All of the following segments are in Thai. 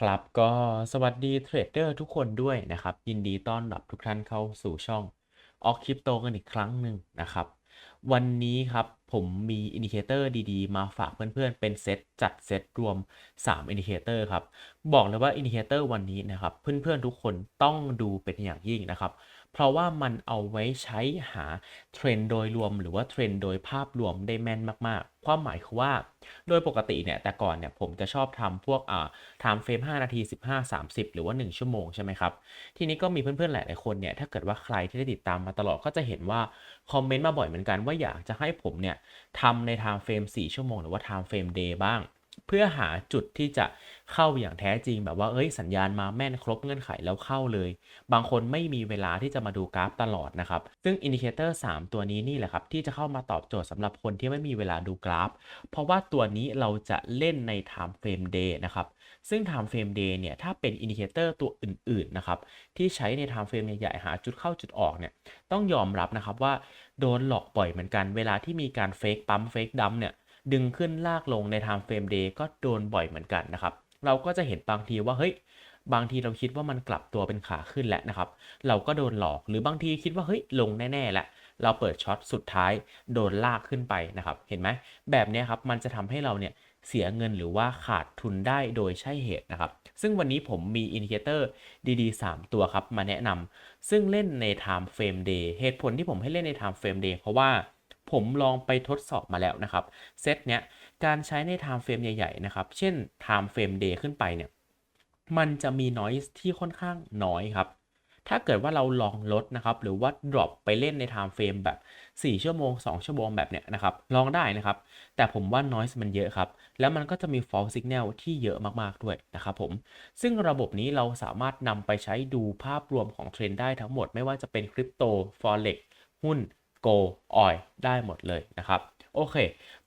ครับก็สวัสดีเทรดเดอร์ทุกคนด้วยนะครับ ยินดีต้อนรับทุกท่านเข้าสู่ช่องออกคริปโตกันอีกครั้งหนึ่งนะครับ วันนี้ครับผมมีอินดิเคเตอร์ดีๆ มาฝากเพื่อนๆ เป็นเซตจัดเซตรวม 3 อินดิเคเตอร์ครับ บอกเลยว่าอินดิเคเตอร์วันนี้นะครับ เพื่อนๆทุกคนต้องดูเป็นอย่างยิ่งนะครับ เพราะว่ามันเอาไว้ใช้หาเทรนด์โดยรวมหรือว่าเทรนด์โดยภาพรวมได้แม่นมากๆ ความหมายคือว่า โดยปกติเนี่ยแต่ก่อนเนี่ยผมจะชอบทำพวกอ่าไทม์เฟรม5 นาที 15 30 หรือว่า 1 ชั่วโมงใช่ไหมครับ ทีนี้ก็มีเพื่อนๆหลายๆคนเนี่ยถ้าเกิดว่าใครที่ได้ติดตามมาตลอดก็จะเห็นว่าคอมเมนต์มาบ่อยเหมือนกันว่าอยากจะให้ผมเนี่ยทำในไทม์เฟรม4 ชั่วโมงหรือว่าไทม์เฟรมเดย์บ้าง เพื่อหาจุดที่จะเข้าอย่างแท้จริงแบบว่าเอ้ยสัญญาณมาแม่นครบเงื่อนไขแล้วเข้าเลย บางคนไม่มีเวลาที่จะมาดูกราฟตลอดนะครับ ซึ่งอินดิเคเตอร์3ตัวนี้นี่แหละครับ ที่จะเข้ามาตอบโจทย์สำหรับคนที่ไม่มีเวลาดูกราฟ เพราะว่าตัวนี้เราจะเล่นใน time frame day นะครับ ซึ่ง time frame day เนี่ย ถ้าเป็นอินดิเคเตอร์ตัวอื่นๆนะครับ ที่ใช้ใน time frame ใหญ่ๆหาจุดเข้าจุดออกเนี่ยต้องยอมรับนะครับว่าโดนหลอกบ่อยเหมือนกันเวลาที่มีการเฟกปั๊มเฟกดัมเนี่ย ดึงขึ้นลากลงใน time frame day ก็โดนบ่อยเหมือนกันนะครับ เราก็จะเห็นบางทีว่าเฮ้ยบางทีเราคิดว่ามันกลับตัวเป็นขาขึ้นแล้วนะครับ เราก็โดนหลอกหรือบางทีคิดว่าเฮ้ยลงแน่ๆแหล้วเราเปิดช็อตสุดท้ายโดนลากขึ้นไปนะครับ เห็นไหมแบบนี้ครับมันจะทำให้เราเนี่ยเสียเงินหรือว่าขาดทุนได้โดยใช่เหตุนะครับ ซึ่งวันนี้ผมมีอินดิเคเตอร์ดีๆ 3 ตัวครับมาแนะนำซึ่งเล่นใน time frame day เหตุผลที่ผมให้เล่นใน time frame day เพราะว่า ผมลองไปทดสอบมาแล้วนะครับเซตเนี้ยการใช้ใน time frame ใหญ่ๆนะครับ เช่น time frame day ขึ้นไปเนี่ยมันจะมี noise ที่ค่อนข้างน้อยครับ ถ้าเกิดว่าเราลองลดนะครับ หรือว่า drop ไปเล่นใน time frame แบบ 4 ชั่วโมง 2 ชั่วโมงแบบเนี้ยนะครับ ลองได้นะครับ แต่ผมว่า noise มันเยอะครับ แล้วมันก็จะมี false signal ที่เยอะมากๆด้วยนะครับผม ซึ่งระบบนี้เราสามารถนำไปใช้ดูภาพรวมของเทรนได้ทั้งหมด ไม่ว่าจะเป็นคริปโต forex หุ้น go oil ได้หมดเลยนะครับ โอเค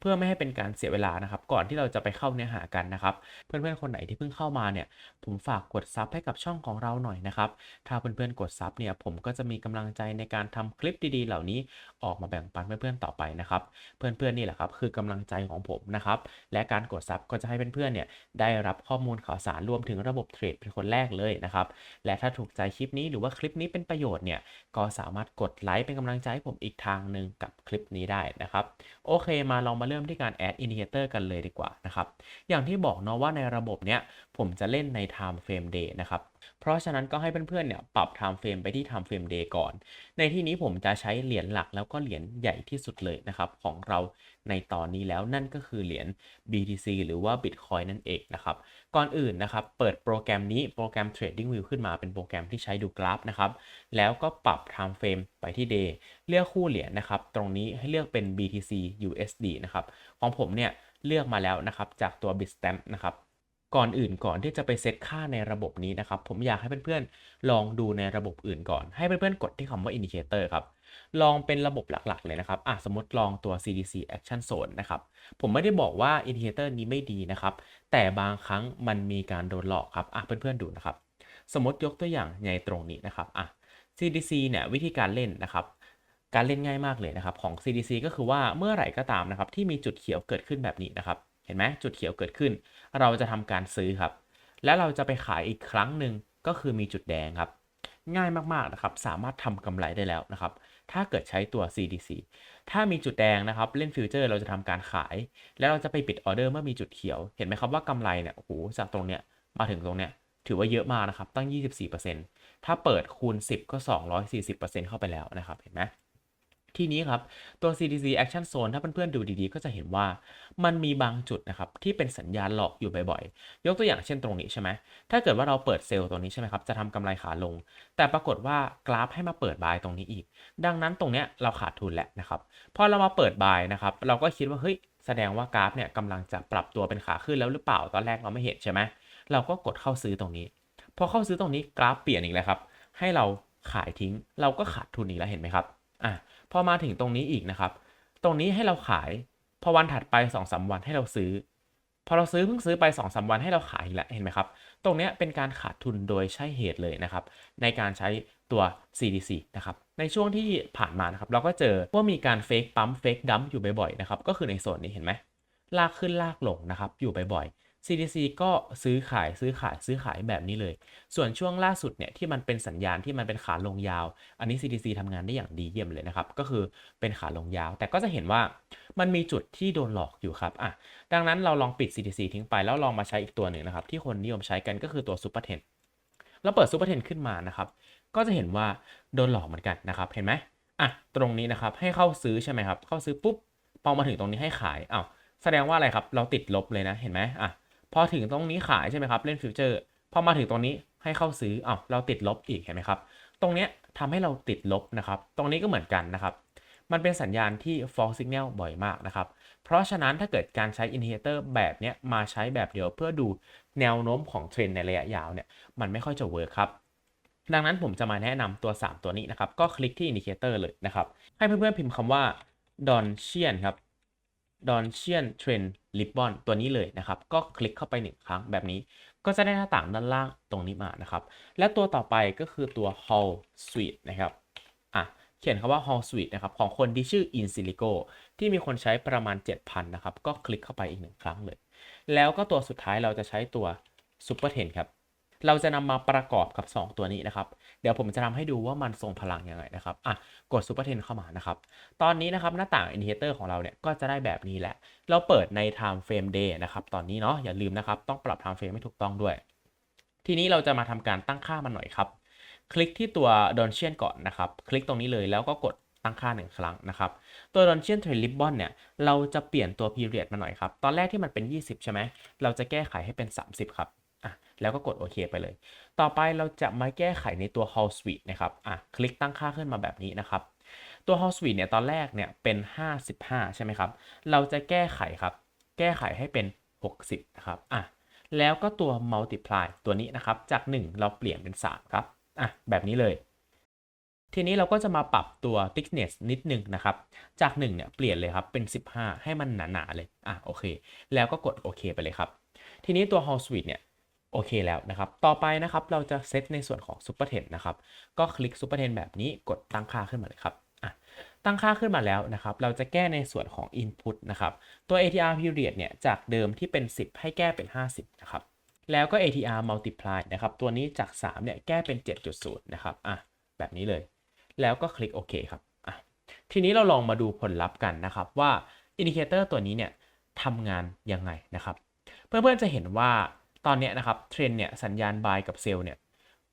เพื่อไม่ให้เป็นการเสียเวลานะครับ ก่อนที่เราจะไปเข้าเนื้อหากันนะครับ เพื่อนๆคนไหนที่เพิ่งเข้ามาเนี่ย ผมฝากกดซับให้กับช่องของเราหน่อยนะครับ ถ้าเพื่อนๆกดซับเนี่ย ผมก็จะมีกำลังใจในการทำคลิปดีๆ เหล่านี้ออกมาแบ่งปันเพื่อนๆต่อไปนะครับ เพื่อนๆนี่แหละครับคือกำลังใจของผมนะครับ และการกดซับก็จะให้เพื่อนๆเนี่ยได้รับข้อมูลข่าวสารรวมถึงระบบเทรดเป็นคนแรกเลยนะครับ และถ้าถูกใจคลิปนี้หรือว่าคลิปนี้เป็นประโยชน์เนี่ย ก็สามารถกดไลค์เป็นกำลังใจให้ผมอีกทางหนึ่งกับคลิปนี้ได้นะครับ โอเค มาลองมาเริ่มที่การ add indicator กันเลยดีกว่านะครับ อย่างที่บอกเนาะว่าในระบบเนี้ยผมจะเล่นใน time frame day นะครับ เพราะฉะนั้นก็ให้เพื่อนๆเนี่ยปรับ time frame ไปที่ time frame day ก่อน ในที่นี้ผมจะใช้เหรียญหลักแล้วก็เหรียญใหญ่ที่สุดเลยนะครับของเรา ในตอนนี้แล้วนั่นก็คือเหรียญ BTC หรือว่า Bitcoin นั่นเองนะครับ ก่อนอื่นนะครับเปิดโปรแกรมนี้โปรแกรม Trading View ขึ้นมาเป็นโปรแกรมที่ใช้ดูกราฟนะครับ แล้วก็ปรับ time frame ไปที่ day เลือกคู่เหรียญนะครับ ตรงนี้ให้เลือกเป็น BTC USD นะครับของผมเนี่ยเลือกมาแล้วนะครับจากตัว Bitstamp นะครับก่อนอื่นก่อนที่จะไปเซตค่าในระบบนี้นะครับ ผมอยากให้เพื่อนๆลองดูในระบบอื่นก่อน ให้เพื่อนๆกดที่คำว่า Indicator ครับ ลองเป็นระบบหลักๆ เลยนะครับอะสมมติลองตัว CDC Action Zone นะครับ ผมไม่ได้บอกว่า Indicator นี้ไม่ดีนะครับ แต่บางครั้งมันมีการโดนหลอกครับอะเพื่อนๆดูนะครับ สมมติยกตัวอย่างในตรงนี้นะครับอะ CDC เนี่ยวิธีการเล่นนะครับการเล่นง่ายมากเลยนะครับของ CDC ก็คือว่าเมื่อไหร่ก็ตามนะครับที่มีจุดเขียวเกิดขึ้นแบบนี้นะครับ เห็นไหมจุดเขียวเกิดขึ้น เราจะทำการซื้อครับ แล้วเราจะไปขายอีกครั้งหนึ่งก็คือมีจุดแดงครับ ง่ายมากๆนะครับ สามารถทำกำไรได้แล้วนะครับ ถ้าเกิดใช้ตัว CDC ถ้ามีจุดแดงนะครับเล่นฟิวเจอร์เราจะทำการขาย แล้วเราจะไปปิดออเดอร์เมื่อมีจุดเขียว เห็นไหมครับว่ากำไรเนี่ยโอ้โหจากตรงเนี้ยมาถึงตรงเนี้ยถือว่าเยอะมากนะครับตั้ง 24%ถ้าเปิดคูณ 10 ก็ 240%เข้าไปแล้วนะครับเห็นไหม ทีนี้ครับ ตัว CDC Action Zone ถ้าเพื่อนๆดูดีๆ ก็จะเห็นว่ามันมีบางจุดนะครับ ที่เป็นสัญญาณหลอกอยู่บ่อยๆ ยกตัวอย่างเช่นตรงนี้ใช่ไหมถ้าเกิดว่าเราเปิดเซลล์ตรงนี้ใช่ไหมครับ จะทำกำไรขาลง แต่ปรากฏว่ากราฟให้มาเปิดบายตรงนี้อีก ดังนั้นตรงเนี้ยเราขาดทุนแหละนะครับ พอเรามาเปิดบายนะครับ เราก็คิดว่าเฮ้ยแสดงว่ากราฟเนี่ยกำลังจะปรับตัวเป็นขาขึ้นแล้วหรือเปล่าตอนแรกเราไม่เห็นใช่ไหมเราก็กดเข้าซื้อตรงนี้ พอเข้าซื้อตรงนี้กราฟเปลี่ยนอีกแล้วครับ ให้เราขายทิ้งเราก็ขาดทุนอีกแล้วเห็นไหมครับ อะพอมาถึงตรงนี้อีกนะครับ ตรงนี้ให้เราขาย พอวันถัดไป2อสวันให้เราซื้อ พอเราซื้อเพิ่งซื้อไป2อสวันให้เราขายอีกแล้วเห็นไหมครับ ตรงเนี้ยเป็นการขาดทุนโดยใช่เหตุเลยนะครับ ในการใช้ตัว CDC นะครับ ในช่วงที่ผ่านมานะครับ เราก็เจอว่ามีการเฟกปั๊มเฟกดัมอยู่บ่อยๆนะครับ ก็คือในโซนนี้เห็นไหมลากขึ้นลากลงนะครับ อยู่บ่อยๆ CDC ก็ซื้อขายซื้อขายซื้อขายแบบนี้เลย ส่วนช่วงล่าสุดเนี่ยที่มันเป็นสัญญาณที่มันเป็นขาลงยาว อันนี้ CDC ทำงานได้อย่างดีเยี่ยมเลยนะครับ ก็คือเป็นขาลงยาว แต่ก็จะเห็นว่ามันมีจุดที่โดนหลอกอยู่ครับอะดังนั้นเราลองปิด CDC ทิ้งไปแล้วลองมาใช้อีกตัวหนึ่งนะครับที่คนนิยมใช้กันก็คือตัว Super 10แล้วเปิด Super 10ขึ้นมานะครับก็จะเห็นว่าโดนหลอกเหมือนกันนะครับเห็นไหมอะตรงนี้นะครับให้เข้าซื้อใช่ไหมครับเข้าซื้อปุ๊บพอมาถึงตรงนี้ให้ขายอ้าวแสดงว่าอะไรครับ เราติดลบเลยนะ เห็นไหมอะ พอถึงตรงนี้ขายใช่ไหมครับ เล่นฟิวเจอร์พอมาถึงตรงนี้ให้เข้าซื้ออ้าวเราติดลบอีกเห็นไหมครับ ตรงเนี้ยทำให้เราติดลบนะครับ ตรงนี้ก็เหมือนกันนะครับ มันเป็นสัญญาณที่ false signal บ่อยมากนะครับ เพราะฉะนั้นถ้าเกิดการใช้ indicator แบบเนี้ยมาใช้แบบเดียวเพื่อดูแนวโน้มของเทรนในระยะยาวเนี่ยมันไม่ค่อยจะเวิร์คครับดังนั้นผมจะมาแนะนำตัว 3 ตัวนี้นะครับ ก็คลิกที่ indicator เลยนะครับ ให้เพื่อนๆพิมพ์คำว่า Donchian ครับ Donchian Trend Ribbon ตัวนี้เลยนะครับ ก็คลิกเข้าไป 1 ครั้งแบบนี้ ก็จะได้หน้าต่างด้านล่างตรงนี้มานะครับ และตัวต่อไปก็คือตัว Hall Suite นะครับอะเขียนคำว่า Hall Suite นะครับของคนที่ชื่อ Insilico ที่มีคนใช้ประมาณ 7,000 นะครับ ก็คลิกเข้าไปอีกหนึ่งครั้งเลย แล้วก็ตัวสุดท้ายเราจะใช้ตัว Super 10 ครับ เราจะนำมาประกอบกับ 2 ตัวนี้นะครับ เดี๋ยวผมจะทำให้ดูว่ามันทรงพลังยังไงนะครับอะกด Super 10เทนเข้ามานะครับ ตอนนี้นะครับหน้าต่าง Indicator ของเราเนี่ยก็จะได้แบบนี้แหละ เราเปิดใน Time Frame Day นะครับตอนนี้เนาะอย่าลืมนะครับต้องปรับ Time Frame ให้ถูกต้องด้วย ทีนี้เราจะมาทำการตั้งค่ามันหน่อยครับ คลิกที่ตัว d o n c i a n ก่อนนะครับ คลิกตรงนี้เลยแล้วก็กดตั้งค่าหนึ่งครั้งนะครับ ตัว d o n c i a n Trade Ribbon เนี่ย เราจะเปลี่ยนตัว period มาหน่อยครับ ตอนแรกที่มันเป็น 20 ใช่ไหม เราจะแก้ไขให้เป็น 30 ครับ แล้วก็กดโอเคไปเลย ต่อไปเราจะมาแก้ไขในตัว Hall Suite นะครับอะคลิกตั้งค่าขึ้นมาแบบนี้นะครับ ตัว Hall Suite เนี่ยตอนแรกเนี่ยเป็น 55 ใช่ไหมครับ เราจะแก้ไขครับ แก้ไขให้เป็น 60 นะครับอะแล้วก็ตัว multiply ตัวนี้นะครับ จาก 1 เราเปลี่ยนเป็น 3 ครับอะแบบนี้เลย ทีนี้เราก็จะมาปรับตัว thickness นิดนึงนะครับ จาก 1 เนี่ยเปลี่ยนเลยครับ เป็น 15 ให้มันหนา ๆ เลยอะโอเค แล้วก็กดโอเคไปเลยครับ ทีนี้ตัว Hall Suite เนี่ย โอเคแล้วนะครับ ต่อไปนะครับเราจะเซตในส่วนของ Super 10นะครับ ก็คลิก Super 10แบบนี้กดตั้งค่าขึ้นมาเลยครับตั้งค่าขึ้นมาแล้วนะครับ เราจะแก้ในส่วนของ Input นะครับ ตัว ATR period เนี่ย จากเดิมที่เป็น 10 ให้แก้เป็น 50 นะครับ แล้วก็ ATR multiply นะครับ ตัวนี้จาก 3 เนี่ย แก้เป็น 7.0 นะครับ อะ แบบนี้เลย แล้วก็คลิกโอเคครับ อะ ทีนี้เราลองมาดูผลลัพธ์กันนะครับ ว่า Indicator ตัวนี้เนี่ยทำงานยังไงนะครับ เพื่อนๆจะเห็นว่า ตอนนี้นะครับเทรนเนี่ยสัญญาณ buy กับเซลล์เนี่ย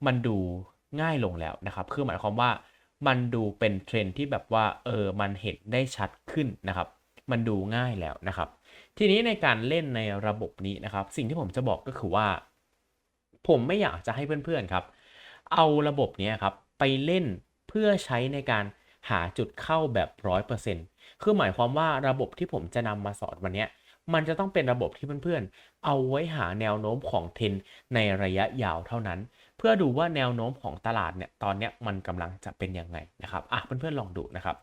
มันดูง่ายลงแล้วนะครับ คือหมายความว่ามันดูเป็นเทรนที่แบบว่าเออมันเห็นได้ชัดขึ้นนะครับ มันดูง่ายแล้วนะครับ ทีนี้ในการเล่นในระบบนี้นะครับ สิ่งที่ผมจะบอกก็คือว่า ผมไม่อยากจะให้เพื่อนๆครับ เอาระบบนี้ครับไปเล่นเพื่อใช้ในการหาจุดเข้าแบบร้อยเปอร์เซ็นต์คือหมายความว่าระบบที่ผมจะนำมาสอนวันนี้ มันจะต้องเป็นระบบที่เพื่อนๆ เอาไว้หาแนวโน้มของเทนในระยะยาวเท่านั้น เพื่อดูว่าแนวโน้มของตลาดเนี่ยตอนเนี้ยมันกำลังจะเป็นยังไงนะครับอะเพื่อนๆลองดูนะครับ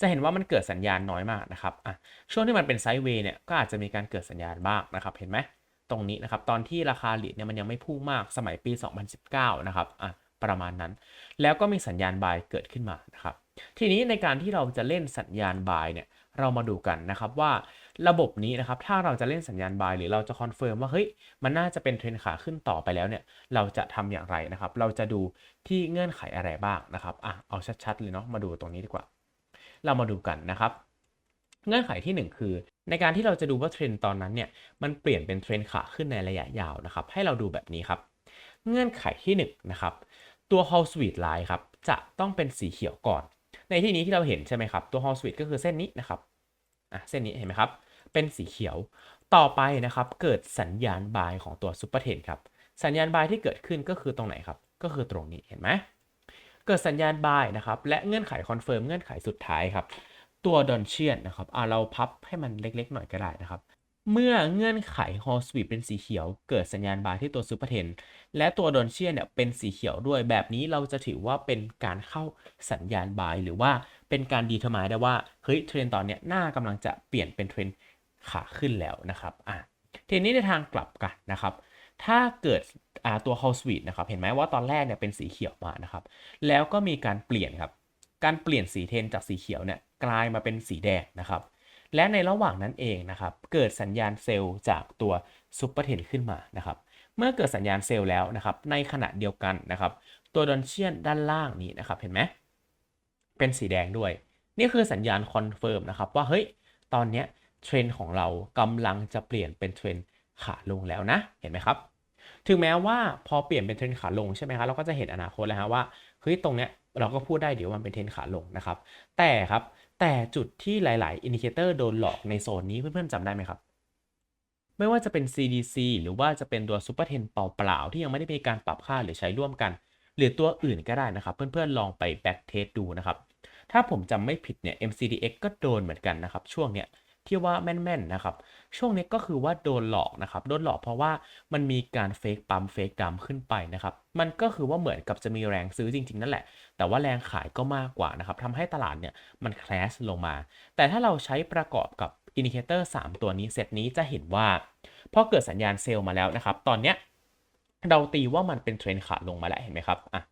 จะเห็นว่ามันเกิดสัญญาณน้อยมากนะครับอะช่วงที่มันเป็นไซด์เวย์เนี่ยก็อาจจะมีการเกิดสัญญาณบ้างนะครับเห็นไหมตรงนี้นะครับตอนที่ราคาเหรียญเนี่ยมันยังไม่พุ่งมากสมัยปี 2019 นะครับอะประมาณนั้น แล้วก็มีสัญญาณบายเกิดขึ้นมานะครับทีนี้ในการที่เราจะเล่นสัญญาณบายเนี่ยเรามาดูกันนะครับว่า ระบบนี้นะครับ ถ้าเราจะเล่นสัญญาณบายหรือเราจะคอนเฟิร์มว่าเฮ้ยมันน่าจะเป็นเทรนขาขึ้นต่อไปแล้วเนี่ยเราจะทำอย่างไรนะครับ เราจะดูที่เงื่อนไขอะไรบ้างนะครับอะเอาชัดๆเลยเนาะมาดูตรงนี้ดีกว่า เรามาดูกันนะครับเงื่อนไขที่ 1 คือ ในการที่เราจะดูว่าเทรนตอนนั้นเนี่ยมันเปลี่ยนเป็นเทรนขาขึ้นในระยะยาวนะครับ ให้เราดูแบบนี้ครับ เงื่อนไขที่1นะครับตัว Hall Suite Line ครับจะต้องเป็นสีเขียวก่อน ในที่นี้ที่เราเห็นใช่ไหมครับตัว Hall Suite ก็คือเส้นนี้นะครับ อะเส้นนี้เห็นไหมครับ เป็นสีเขียว ต่อไปนะครับ เกิดสัญญาณบายของตัวซูเปอร์เทนครับ สัญญาณบายที่เกิดขึ้นก็คือตรงไหนครับ ก็คือตรงนี้ เห็นไหม เกิดสัญญาณบายนะครับ และเงื่อนไขคอนเฟิร์มเงื่อนไขสุดท้ายครับ ตัวดอนเชียนนะครับอ่าเราพับให้มันเล็กๆหน่อยก็ได้นะครับ เมื่อเงื่อนไข Hall Suite เป็นสีเขียว เกิดสัญญาณบายที่ตัว Super 10และตัวดอนเชียนเนี่ยเป็นสีเขียวด้วยแบบนี้เราจะถือว่าเป็นการเข้าสัญญาณบาย หรือว่าเป็นการดีเทมายได้ว่าเฮ้ยเทรนตอนเนี้ยน่ากำลังจะเปลี่ยนเป็นเทรนขาขึ้นแล้วนะครับอะทีนี้ในทางกลับกันนะครับถ้าเกิดตัว Hall Suite นะครับเห็นไหมว่าตอนแรกเนี่ยเป็นสีเขียวมานะครับแล้วก็มีการเปลี่ยนครับการเปลี่ยนสีเทนจากสีเขียวเนี่ยกลายมาเป็นสีแดงนะครับ และในระหว่างนั้นเองนะครับเกิดสัญญาณเซลล์จากตัวซูเปอร์เทนขึ้นมานะครับเมื่อเกิดสัญญาณเซลล์แล้วนะครับในขณะเดียวกันนะครับตัวดอนเชียนด้านล่างนี้นะครับเห็นไหมเป็นสีแดงด้วย นี่คือสัญญาณคอนเฟิร์มนะครับว่าเฮ้ยตอนเนี้ยเทรนของเรากำลังจะเปลี่ยนเป็นเทรนขาลงแล้วนะเห็นไหมครับถึงแม้ว่าพอเปลี่ยนเป็นเทรนขาลงใช่ไหมครับเราก็จะเห็นอนาคตแล้วฮะว่าเฮ้ยตรงเนี้ยเราก็พูดได้เดี๋ยวมันเป็นเทรนขาลงนะครับแต่ครับ แต่จุดที่หลาย ๆ อินดิเคเตอร์โดนหลอกในโซนนี้เพื่อน ๆจำได้ไหมครับ ไม่ว่าจะเป็น CDC หรือว่าจะเป็นตัว Super 10 เปล่า ๆ ที่ยังไม่ได้มีการปรับค่าหรือใช้ร่วมกัน หรือตัวอื่นก็ได้นะครับ เพื่อน ๆ ลองไป back test ดูนะครับ ถ้าผมจำไม่ผิดเนี่ย MCDX ก็โดนเหมือนกันนะครับ ช่วงเนี้ย ที่ว่าแม่นๆนะครับ ช่วงนี้ก็คือว่าโดนหลอกนะครับ โดนหลอกเพราะว่ามันมีการเฟกปั๊มเฟกดัมขึ้นไปนะครับ มันก็คือว่าเหมือนกับจะมีแรงซื้อจริง ๆ นั่นแหละ แต่ว่าแรงขายก็มากกว่านะครับทำให้ตลาดเนี่ยมันแคลสลงมา แต่ถ้าเราใช้ประกอบกับอินดิเคเตอร์3ตัวนี้เซตนี้จะเห็นว่าพอเกิดสัญญาณเซลล์มาแล้วนะครับ ตอนเนี้ยเราตีว่ามันเป็นเทรนขาลงมาแล้วเห็นไหมครับอะ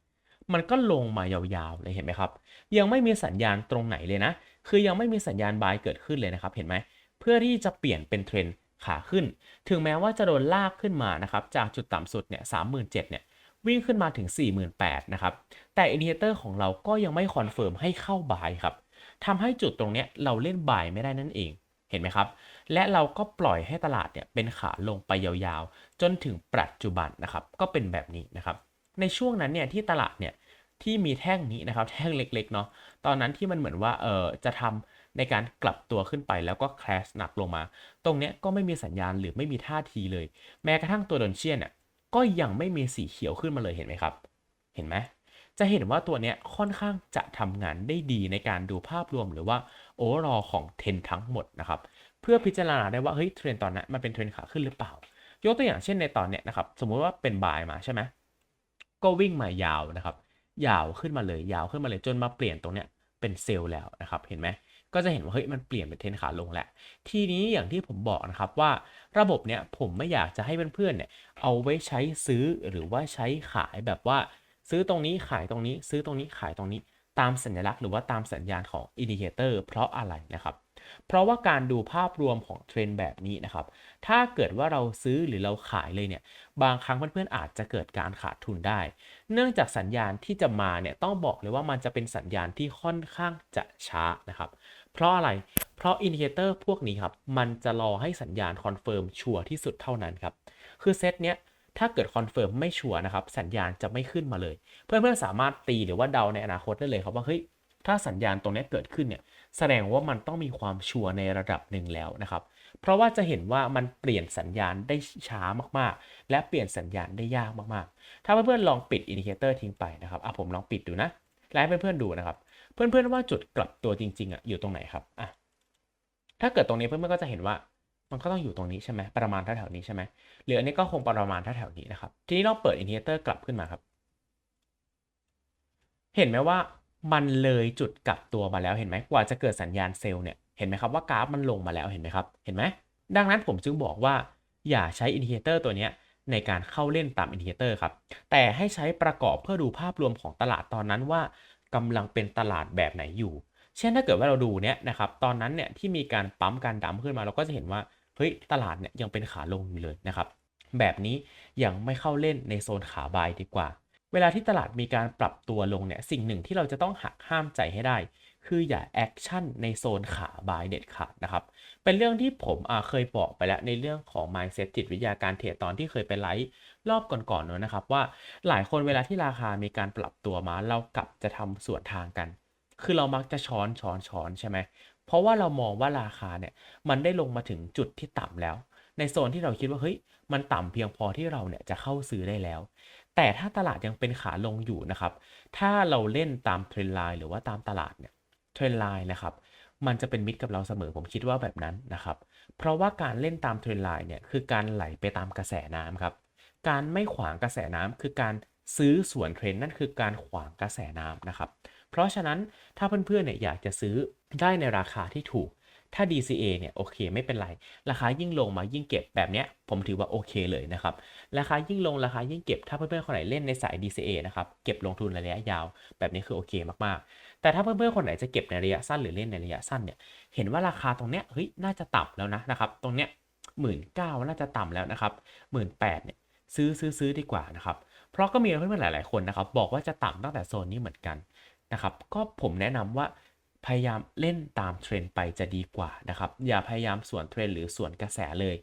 มันก็ลงมายาวๆเลยเห็นไหมครับ ยังไม่มีสัญญาณตรงไหนเลยนะ คือยังไม่มีสัญญาณบายเกิดขึ้นเลยนะครับเห็นไหมเพื่อที่จะเปลี่ยนเป็นเทรนขาขึ้น ถึงแม้ว่าจะโดนลากขึ้นมานะครับจากจุดต่ำสุดเนี่ยสามหมื่นเจ็ดเนี่ยวิ่งขึ้นมาถึง 48,000นะครับ แต่อินดิเคเตอร์ของเราก็ยังไม่คอนเฟิร์มให้เข้าบายครับทำให้จุดตรงเนี้ยเราเล่นบายไม่ได้นั่นเอง เห็นไหมครับ และเราก็ปล่อยให้ตลาดเนี่ยเป็นขาลงไปยาวๆ จนถึงปัจจุบันนะครับ ก็เป็นแบบนี้นะครับ ในช่วงนั้นเนี่ยที่ตลาดเนี่ย ที่มีแท่งนี้นะครับ แท่งเล็กๆเนาะตอนนั้นที่มันเหมือนว่าเออจะทำในการกลับตัวขึ้นไปแล้วก็แคลชหนักลงมา ตรงเนี้ยก็ไม่มีสัญญาณหรือไม่มีท่าทีเลย แม้กระทั่งตัวดอนเชียนเนี่ยก็ยังไม่มีสีเขียวขึ้นมาเลยเห็นไหมครับ เห็นไหมจะเห็นว่าตัวเนี้ยค่อนข้างจะทำงานได้ดีในการดูภาพรวมหรือว่าโอเวอร์อของเทรนทั้งหมดนะครับเพื่อพิจารณาได้ว่าเฮ้ยเทรนตอนนั้นมันเป็นเทรนขาขึ้นหรือเปล่ายกตัวอย่างเช่นในตอนเนี้ยนะครับสมมุติว่าเป็นบายมาใช่ไหมก็วิ่งมายาวนะครับ ยาวขึ้นมาเลยยาวขึ้นมาเลยจนมาเปลี่ยนตรงเนี้ยเป็นเซลล์แล้วนะครับเห็นไหมก็จะเห็นว่าเฮ้ยมันเปลี่ยนเป็นเทนขาลงแหละ ทีนี้อย่างที่ผมบอกนะครับว่าระบบเนี้ยผมไม่อยากจะให้เพื่อนๆเนี่ยเอาไว้ใช้ซื้อหรือว่าใช้ขายแบบว่า ซื้อตรงนี้ขายตรงนี้ ซื้อตรงนี้ขายตรงนี้ ตามสัญลักษณ์หรือว่าตามสัญญาณของอินดิเคเตอร์เพราะอะไรนะครับ เพราะว่าการดูภาพรวมของเทรนด์แบบนี้นะครับ ถ้าเกิดว่าเราซื้อหรือเราขายเลยเนี่ย บางครั้งเพื่อนๆอาจจะเกิดการขาดทุนได้ เนื่องจากสัญญาณที่จะมาเนี่ยต้องบอกเลยว่ามันจะเป็นสัญญาณที่ค่อนข้างจะช้านะครับ เพราะอะไร เพราะอินดิเคเตอร์พวกนี้ครับ มันจะรอให้สัญญาณคอนเฟิร์มชัวร์ที่สุดเท่านั้นครับ คือเซตเนี้ย ถ้าเกิดคอนเฟิร์มไม่ชัวร์นะครับ สัญญาณจะไม่ขึ้นมาเลย เพื่อนๆสามารถตีหรือว่าเดาในอนาคตได้เลยครับว่าเฮ้ยถ้าสัญญาณตรงนี้เกิดขึ้นเนี่ยแสดงว่ามันต้องมีความชัวร์ในระดับหนึ่งแล้วนะครับ เพราะว่าจะเห็นว่ามันเปลี่ยนสัญญาณได้ช้ามากๆ และเปลี่ยนสัญญาณได้ยากมากๆ ถ้าเพื่อนๆลองปิดอินดิเคเตอร์ทิ้งไปนะครับอะผมลองปิดดูนะแล้วให้เพื่อนๆดูนะครับ เพื่อนๆว่าจุดกลับตัวจริงๆอะอยู่ตรงไหนครับอะถ้าเกิดตรงนี้เพื่อนๆก็จะเห็นว่า มันก็ต้องอยู่ตรงนี้ใช่ไหมประมาณแถวๆนี้ใช่ไหมหรืออันนี้ก็คงประมาณแถวๆนี้นะครับ ทีนี้เราเปิดอินดิเคเตอร์กลับขึ้นมาครับ เห็นไหมว่ามันเลยจุดกลับตัวมาแล้วเห็นไหมกว่าจะเกิดสัญญาณเซลล์เนี่ยเห็นไหมครับว่ากราฟมันลงมาแล้วเห็นไหมครับเห็นไหมดังนั้นผมจึงบอกว่าอย่าใช้อินดิเคเตอร์ตัวนี้ในการเข้าเล่นตามอินดิเคเตอร์ครับ แต่ให้ใช้ประกอบเพื่อดูภาพรวมของตลาดตอนนั้นว่ากำลังเป็นตลาดแบบไหนอยู่ เช่นถ้าเกิดว่าเราดูเนี่ยนะครับ ตอนนั้นเนี่ยที่มีการปั๊มการดั้มขึ้นมาเราก็จะเห็นว่า เฮ้ยตลาดเนี่ยยังเป็นขาลงอยู่เลยนะครับแบบนี้ยังไม่เข้าเล่นในโซนขาบายดีกว่า เวลาที่ตลาดมีการปรับตัวลงเนี่ยสิ่งหนึ่งที่เราจะต้องหักห้ามใจให้ได้ คืออย่าแอคชั่นในโซนขาบายเด็ดขาดนะครับ เป็นเรื่องที่ผมเคยบอกไปแล้วในเรื่องของ mindset จิตวิทยาการเทรดตอนที่เคยไปไลฟ์รอบก่อนๆเนนะครับว่าหลายคนเวลาที่ราคามีการปรับตัวมาเรากลับจะทำสวนทางกัน คือเรามักจะช้อนช้อนช้อนใช่ไหม เพราะว่าเรามองว่าราคาเนี่ยมันได้ลงมาถึงจุดที่ต่ำแล้ว ในโซนที่เราคิดว่าเฮ้ยมันต่ำเพียงพอที่เราเนี่ยจะเข้าซื้อได้แล้ว แต่ถ้าตลาดยังเป็นขาลงอยู่นะครับ ถ้าเราเล่นตามเทรนไลน์หรือว่าตามตลาดเนี่ยเทรนไลน์นะครับมันจะเป็นมิตรกับเราเสมอผมคิดว่าแบบนั้นนะครับ เพราะว่าการเล่นตามเทรนไลน์เนี่ยคือการไหลไปตามกระแสน้ำครับ การไม่ขวางกระแสน้ำคือการซื้อส่วนเทรนนั่นคือการขวางกระแสน้ำนะครับ เพราะฉะนั้นถ้าเพื่อนๆเนี่ยอยากจะซื้อ ได้ในราคาที่ถูก ถ้า DCA เนี่ยโอเคไม่เป็นไร ราคายิ่งลงมายิ่งเก็บแบบเนี้ยผมถือว่าโอเคเลยนะครับ ราคายิ่งลงราคายิ่งเก็บ ถ้าเพื่อนๆคนไหนเล่นในสาย DCA นะครับ เก็บลงทุนระยะยาว แบบนี้คือโอเคมากๆ แต่ถ้าเพื่อนๆคนไหนจะเก็บในระยะสั้นหรือเล่นในระยะสั้นเนี่ย เห็นว่าราคาตรงเนี้ยเฮ้ยน่าจะต่ำแล้วนะนะครับ ตรงเนี้ยหมื่นเก้าน่าจะต่ำแล้วนะครับหมื่นแปดเนี่ยซื้อซื้อซื้อดีกว่านะครับ เพราะก็มีเพื่อนๆหลาย ๆคนนะครับบอกว่าจะต่ำตั้งแต่โซนนี้เหมือนกันนะครับ ก็ผมแนะนำว่า พยายามเล่นตามเทรนด์ไปจะดีกว่านะครับ อย่าพยายามสวนเทรนด์หรือสวนกระแสเลย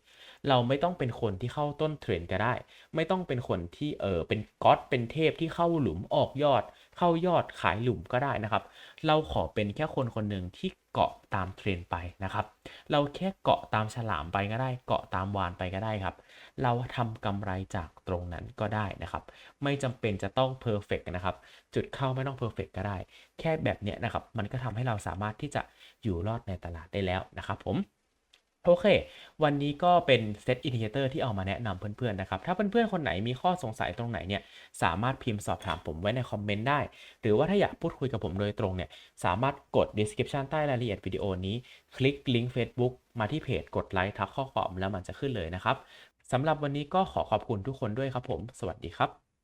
เราไม่ต้องเป็นคนที่เข้าต้นเทรนด์ก็ได้ ไม่ต้องเป็นคนที่เออเป็นก๊อตเป็นเทพที่เข้าหลุมออกยอด เข้ายอดขายหลุมก็ได้นะครับ เราขอเป็นแค่คนคนหนึ่งที่เกาะตามเทรนด์ไปนะครับ เราแค่เกาะตามฉลามไปก็ได้ เกาะตามวานไปก็ได้ครับ เราทำกำไรจากตรงนั้นก็ได้นะครับ ไม่จำเป็นจะต้องเพอร์เฟกนะครับ จุดเข้าไม่ต้องเพอร์เฟกก็ได้ แค่แบบเนี้ยนะครับ มันก็ทำให้เราสามารถที่จะอยู่รอดในตลาดได้แล้วนะครับผมโอเค วันนี้ก็เป็นเซตอินดิเคเตอร์ที่เอามาแนะนำเพื่อนๆนะครับ ถ้าเพื่อนๆ คนไหนมีข้อสงสัยตรงไหนเนี่ย สามารถพิมพ์สอบถามผมไว้ในคอมเมนต์ได้ หรือว่าถ้าอยากพูดคุยกับผมโดยตรงเนี่ย สามารถกด description ใต้รายละเอียดวิดีโอนี้ คลิกลิงก์ Facebook มาที่เพจกดไลค์ทักข้อความแล้วมันจะขึ้นเลยนะครับ สำหรับวันนี้ก็ขอขอบคุณทุกคนด้วยครับผม สวัสดีครับ